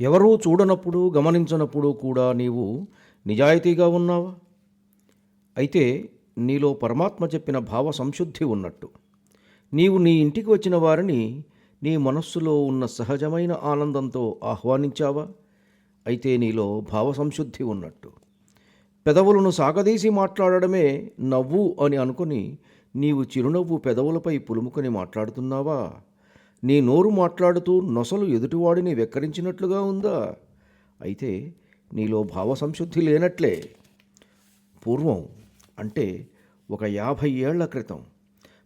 ఎవరూ చూడనప్పుడు గమనించనప్పుడు కూడా నీవు నిజాయితీగా ఉన్నావా? అయితే నీలో పరమాత్మ చెప్పిన భావ సంశుద్ధి ఉన్నట్టు. నీవు నీ ఇంటికి వచ్చిన వారిని నీ మనస్సులో ఉన్న సహజమైన ఆనందంతో ఆహ్వానించావా? అయితే నీలో భావ సంశుద్ధి ఉన్నట్టు. పెదవులను సాగదీసి మాట్లాడడమే నవ్వు అని అనుకుని నీవు చిరునవ్వు పెదవులపై పులుముకొని మాట్లాడుతున్నావా? నీ నోరు మాట్లాడుతూ నొసలు ఎదుటివాడిని వెక్కరించినట్లుగా ఉందా? అయితే నీలో భావ సంశుద్ధి లేనట్లే. పూర్వం అంటే ఒక యాభై ఏళ్ళ క్రితం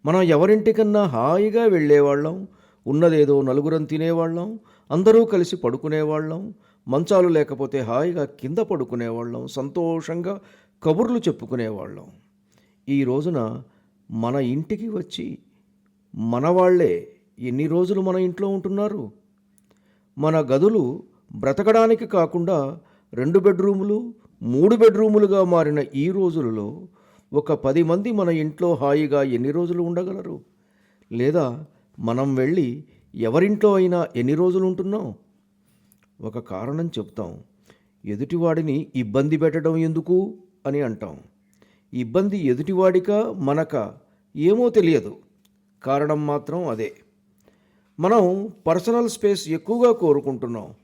మనం ఎవరింటికన్నా హాయిగా వెళ్ళేవాళ్ళం ఉన్నదేదో నలుగురం తినేవాళ్ళం అందరూ కలిసి పడుకునేవాళ్ళం మంచాలు లేకపోతే హాయిగా కింద పడుకునేవాళ్ళం సంతోషంగా కబుర్లు చెప్పుకునేవాళ్ళం. ఈ రోజున మన ఇంటికి వచ్చి మనవాళ్ళే వాళ్ళే ఎన్ని రోజులు మన ఇంట్లో ఉంటున్నారు? మన గదులు బ్రతకడానికి కాకుండా రెండు బెడ్రూములు మూడు బెడ్రూములుగా మారిన ఈ రోజులలో ఒక పది మంది మన ఇంట్లో హాయిగా ఎన్ని రోజులు ఉండగలరు? లేదా మనం వెళ్ళి ఎవరింట్లో అయినా ఎన్ని రోజులు ఉంటున్నాం? ఒక కారణం చెప్తాం. ఎదుటివాడిని ఇబ్బంది పెట్టడం ఎందుకు అని అంటాం. ఇబ్బంది ఎదుటివాడిక మనక ఏమో తెలియదు. కారణం మాత్రం అదే. మనం పర్సనల్ స్పేస్ ఎక్కువగా కోరుకుంటున్నాం.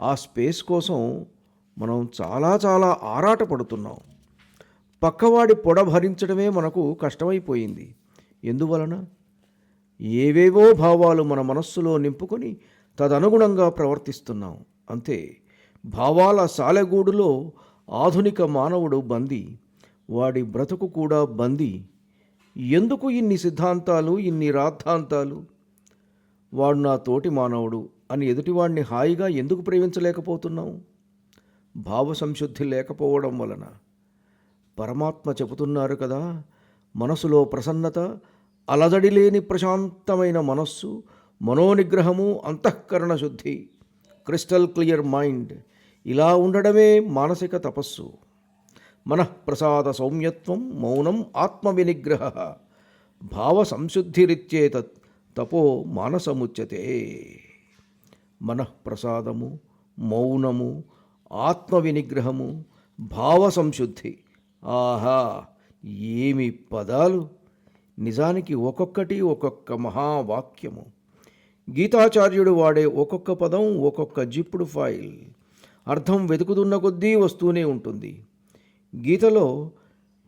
ఆ స్పేస్ కోసం మనం చాలా చాలా ఆరాటపడుతున్నాం. పక్కవాడి పొడ భరించడమే మనకు కష్టమైపోయింది. ఎందువలన? ఏవేవో భావాలు మన మనస్సులో నింపుకొని తదనుగుణంగా ప్రవర్తిస్తున్నాం. అంతే. భావాల సాలెగూడులో ఆధునిక మానవుడు బందీ. వాడి బ్రతుకు కూడా బందీ. ఎందుకు ఇన్ని సిద్ధాంతాలు ఇన్ని రాద్ధాంతాలు? వాడు నా తోటి మానవుడు అని ఎదుటివాడిని హాయిగా ఎందుకు ప్రేమించలేకపోతున్నావు? భావ సంశుద్ధి లేకపోవడం వలన. పరమాత్మ చెబుతున్నారు కదా మనసులో ప్రసన్నత అలజడి లేని ప్రశాంతమైన మనస్సు మనోనిగ్రహము అంతఃకరణ శుద్ధి. Crystal clear mind. ఇలా ఉండడమే మానసిక తపస్సు. మనఃప్రసాద సౌమ్యత్వం మౌనం ఆత్మవినిగ్రహ భావ సంశుద్ధిరిత్యేత తపో మానసముచ్యతే. మనఃప్రసాదము మౌనము ఆత్మవినిగ్రహము భావ సంశుద్ధి ఆహా ఏమి పదాలు? నిజానికి ఒక్కొక్కటి ఒక్కొక్క మహావాక్యము. గీతాచార్యుడు వాడే ఒక్కొక్క పదం ఒక్కొక్క జిప్పుడు ఫైల్. అర్థం వెతుకుతున్న కొద్దీ వస్తూనే ఉంటుంది. గీతలో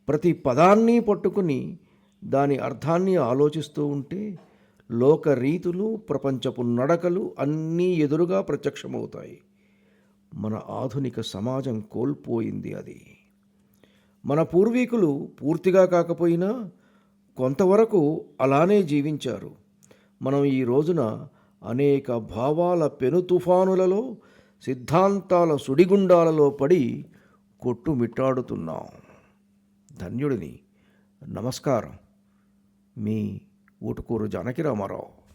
ప్రతి పదాన్ని పట్టుకుని దాని అర్థాన్ని ఆలోచిస్తూ ఉంటే లోక రీతులు ప్రపంచపు నడకలు అన్నీ ఎదురుగా ప్రత్యక్షమవుతాయి. మన ఆధునిక సమాజం కోల్పోయింది అది. మన పూర్వీకులు పూర్తిగా కాకపోయినా కొంతవరకు అలానే జీవించారు. మనం ఈ రోజున అనేక భావాల పెను తుఫానులలో సిద్ధాంతాల సుడిగుండాలలో పడి కొట్టుమిట్టాడుతున్నాం ధన్యుడిని. నమస్కారం. మీ ఊటుకూరు జానకిరామారావు